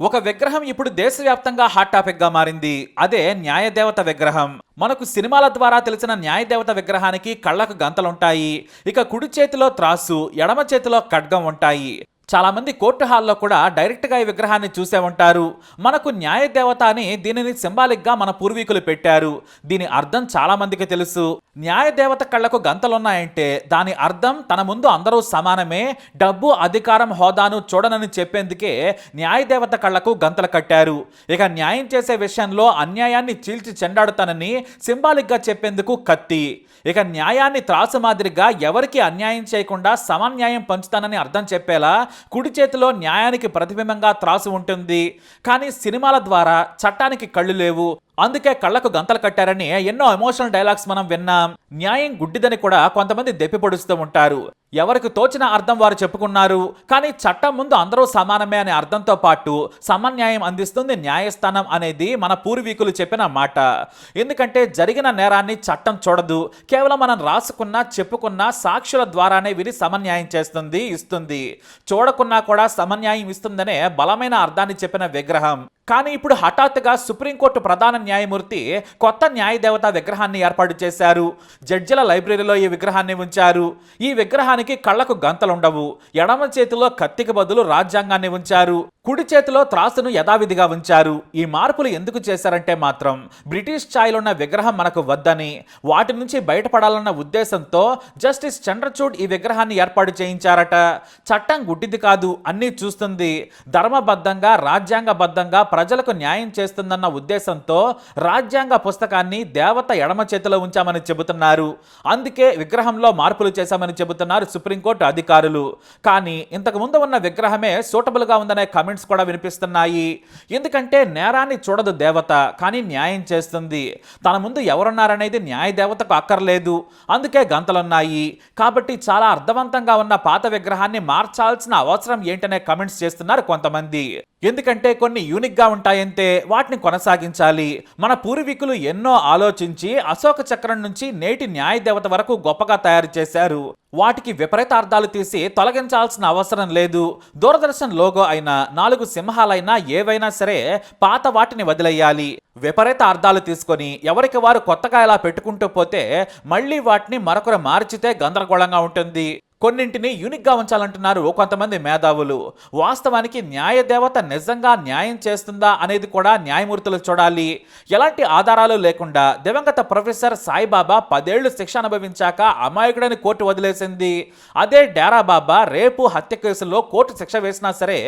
ఒక విగ్రహం ఇప్పుడు దేశవ్యాప్తంగా హాట్ టాపిక్గా మారింది. అదే న్యాయదేవత విగ్రహం. మనకు సినిమాల ద్వారా తెలిసిన న్యాయదేవత విగ్రహానికి కళ్ళకు గంతలుంటాయి. ఇక కుడి చేతిలో త్రాసు ఎడమ చేతిలో ఖడ్గం ఉంటాయి. చాలామంది కోర్టు హాల్లో కూడా డైరెక్ట్గా ఈ విగ్రహాన్ని చూసే ఉంటారు. మనకు న్యాయదేవత అని దీనిని సింబాలిక్గా మన పూర్వీకులు పెట్టారు. దీని అర్థం చాలామందికి తెలుసు. న్యాయదేవత కళ్ళకు గంతలున్నాయంటే దాని అర్థం తన ముందు అందరూ సమానమే డబ్బు అధికారం హోదాను చూడనని చెప్పేందుకే న్యాయదేవత కళ్ళకు గంతలు కట్టారు. ఇక న్యాయం చేసే విషయంలో అన్యాయాన్ని చీల్చి చెండాడుతానని సింబాలిక్గా చెప్పేందుకు కత్తి. ఇక న్యాయాన్ని త్రాసు మాదిరిగా ఎవరికి అన్యాయం చేయకుండా సమన్యాయం పంచుతానని అర్థం చెప్పేలా కుడి చేతిలో న్యాయానికి ప్రతిబింబంగా త్రాసు ఉంటుంది. కానీ సినిమాల ద్వారా చట్టానికి కళ్ళు లేవు. అందుకే కళ్ళకు గంతలు కట్టారని ఎన్నో ఎమోషనల్ డైలాగ్స్ మనం విన్నాం న్యాయం గుడ్డిదని కూడా కొంతమంది దెప్పిపొడుస్తూ ఉంటారు. ఎవరికి తోచిన అర్థం వారు చెప్పుకున్నారు కానీ చట్టం ముందు అందరూ సమానమే అనే అర్థంతో పాటు సమన్యాయం అందిస్తుంది న్యాయస్థానం అనేది మన పూర్వీకులు చెప్పిన మాట. ఎందుకంటే జరిగిన నేరాన్ని చట్టం చూడదు కేవలం మనం రాసుకున్న చెప్పుకున్న సాక్షుల ద్వారానే విని సమన్యాయం చేస్తుంది ఇస్తుంది. చూడకున్నా కూడా సమన్యాయం ఇస్తుందనే బలమైన అర్థాన్ని చెప్పిన విగ్రహం. కానీ ఇప్పుడు హఠాత్తుగా సుప్రీంకోర్టు ప్రధాన న్యాయమూర్తి కొత్త న్యాయదేవత విగ్రహాన్ని ఏర్పాటు చేశారు. జడ్జిల లైబ్రరీలో ఈ విగ్రహాన్ని ఉంచారు. ఈ విగ్రహానికి కళ్ళకు గంతలుండవు. ఎడమ చేతిలో కత్తికి బదులు రాజ్యాంగాన్ని ఉంచారు. కుడి చేతిలో త్రాసును యథావిధిగా ఉంచారు. ఈ మార్పులు ఎందుకు చేశారంటే మాత్రం బ్రిటిష్ ఛాయలున్న విగ్రహం మనకు వద్దని వాటి నుంచి బయటపడాలన్న ఉద్దేశంతో జస్టిస్ చంద్రచూడ్ ఈ విగ్రహాన్ని ఏర్పాటు చేయించారట. చట్టం గుడ్డిది కాదు అన్నీ చూస్తుంది. ధర్మబద్ధంగా రాజ్యాంగబద్ధంగా ప్రజలకు న్యాయం చేస్తుందన్న ఉద్దేశంతో రాజ్యాంగ పుస్తకాన్ని దేవత ఎడమ చేతిలో ఉంచామని చెబుతున్నారు. అందుకే విగ్రహంలో మార్పులు చేశామని చెబుతున్నారు సుప్రీంకోర్టు అధికారులు. కానీ ఇంతకు ముందు ఉన్న విగ్రహమే సూటబుల్గా ఉందనే కమెంట్స్ కూడా వినిపిస్తున్నాయి. ఎందుకంటే నేరాన్ని చూడదు దేవత కానీ న్యాయం చేస్తుంది. తన ముందు ఎవరున్నారనేది న్యాయ దేవతకు అక్కర్లేదు. అందుకే గంతలున్నాయి. కాబట్టి చాలా అర్థవంతంగా ఉన్న పాత విగ్రహాన్ని మార్చాల్సిన అవసరం ఏంటనే కమెంట్స్ చేస్తున్నారు కొంతమంది. ఎందుకంటే కొన్ని యూనిక్గా ఉంటాయంటే ఉంటాయంతే వాటిని కొనసాగించాలి. మన పూర్వీకులు ఎన్నో ఆలోచించి అశోక చక్రం నుంచి నేటి న్యాయ దేవత వరకు గొప్పగా తయారు చేశారు. వాటికి విపరీత అర్థాలు తీసి తొలగించాల్సిన అవసరం లేదు. దూరదర్శన్ లోగో అయినా నాలుగు సింహాలైనా ఏవైనా సరే పాత వాటిని వదిలేయాలి. విపరీత అర్థాలు తీసుకొని ఎవరికి వారు కొత్తగా ఇలా పెట్టుకుంటూ పోతే మళ్ళీ వాటిని మరొకరు మార్చితే గందరగోళంగా ఉంటుంది. కొన్నింటిని యూనిక్గా ఉంచాలంటున్నారు కొంతమంది మేధావులు. వాస్తవానికి న్యాయదేవత నిజంగా న్యాయం చేస్తుందా అనేది కూడా న్యాయమూర్తులు చూడాలి. ఎలాంటి ఆధారాలు లేకుండా దివంగత ప్రొఫెసర్ సాయిబాబా పదేళ్ళు శిక్ష అనుభవించాక అమాయకుడని కోర్టు వదిలేసింది. అదే డేరా బాబా రేపు హత్య కేసులో కోర్టు శిక్ష వేసినా సరే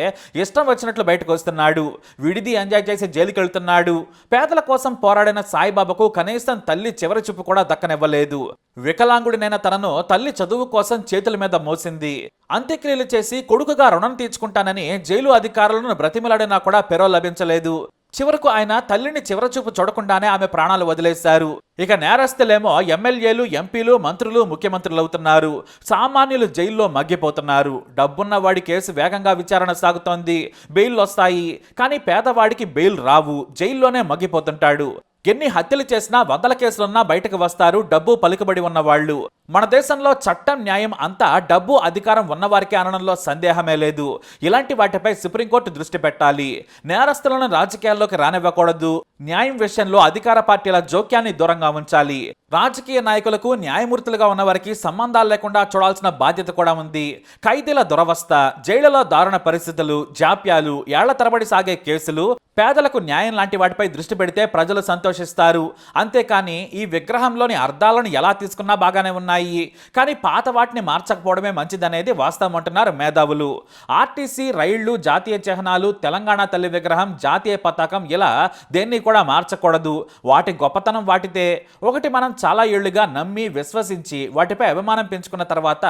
ఇష్టం వచ్చినట్లు బయటకు వస్తున్నాడు. విడిది ఎంజాయ్ చేసి జైలుకి వెళ్తున్నాడు పేదల కోసం పోరాడిన సాయిబాబాకు కనీసం తల్లి చివరి చూపు కూడా దక్కనివ్వలేదు. వికలాంగుడినైన తనను తల్లి చదువు కోసం చేతుల మీద మోసింది. అంత్యక్రియలు చేసి కొడుకుగా రుణం తీర్చుకుంటానని జైలు అధికారులను బ్రతిమలాడినా కూడా పెరో లభించలేదు. చివరకు ఆయన తల్లిని చివరచూపు చూడకుండానే ఆమె ప్రాణాలు వదిలేశారు. ఇక నేరస్తులేమో ఎమ్మెల్యేలు ఎంపీలు మంత్రులు ముఖ్యమంత్రులు అవుతున్నారు సామాన్యులు జైల్లో మగ్గిపోతున్నారు. డబ్బున్నవాడి కేసు వేగంగా విచారణ సాగుతోంది. బెయిల్ వస్తాయి. కానీ పేదవాడికి బెయిల్ రావు. జైల్లోనే మగ్గిపోతుంటాడు. ఎన్ని హత్యలు చేసినా వందల కేసులున్నా బయటకు వస్తారు డబ్బు పలుకుబడి ఉన్న వాళ్ళు మన దేశంలో చట్టం న్యాయం అంతా డబ్బు అధికారం ఉన్నవారికి అనడంలో సందేహమే లేదు. ఇలాంటి వాటిపై సుప్రీంకోర్టు దృష్టి పెట్టాలి. నేరస్తులను రాజకీయాల్లోకి రానివ్వకూడదు. న్యాయం విషయంలో అధికార పార్టీల జోక్యాన్ని దూరంగా ఉంచాలి. రాజకీయ నాయకులకు న్యాయమూర్తులుగా ఉన్నవారికి సంబంధాలు లేకుండా చూడాల్సిన బాధ్యత కూడా ఉంది. ఖైదీల దురవస్థ జైళ్ళలో దారుణ పరిస్థితులు జాప్యాలు ఏళ్ళ తరబడి సాగే కేసులు పేదలకు న్యాయం లాంటి వాటిపై దృష్టి పెడితే ప్రజలు సంతోషిస్తారు. అంతేకాని ఈ విగ్రహంలోని అర్థాలను ఎలా తీసుకున్నా బాగానే ఉన్నాయి. కానీ పాత వాటిని మార్చకపోవడమే మంచిదనేది వాస్తవం అంటున్నారు మేధావులు. ఆర్టీసీ రైళ్ళు జాతీయ చిహ్నాలు తెలంగాణ తల్లి విగ్రహం జాతీయ పతాకం ఇలా దేన్ని కూడా మార్చకూడదు. వాటి గొప్పతనం వాటితే ఒకటి మనం చాలా ఏళ్ళుగా నమ్మి విశ్వసించి వాటిపై అభిమానం పెంచుకున్న తర్వాత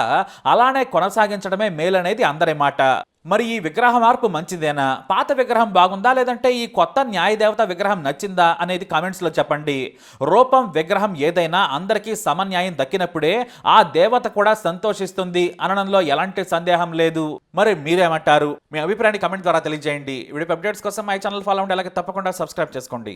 అలానే కొనసాగించడమే మేలనేది అందరి మాట. మరి ఈ విగ్రహ మార్పు మంచిదేనా? పాత విగ్రహం బాగుందా? లేదంటే ఈ కొత్త న్యాయదేవత విగ్రహం నచ్చిందా? అనేది కామెంట్స్లో చెప్పండి. రూపం విగ్రహం ఏదైనా అందరికీ సమన్యాయం దక్కినప్పుడే ఆ దేవత కూడా సంతోషిస్తుంది అనడంలో ఎలాంటి సందేహం లేదు. మరి మీరేమంటారు? మీ అభిప్రాయాన్ని కమెంట్ ద్వారా తెలియజేయండి. వీడియో అప్డేట్స్ కోసం మై ఛానల్ ఫాలో అవ్వండి. అలాగే తప్పకుండా సబ్స్క్రైబ్ చేసుకోండి.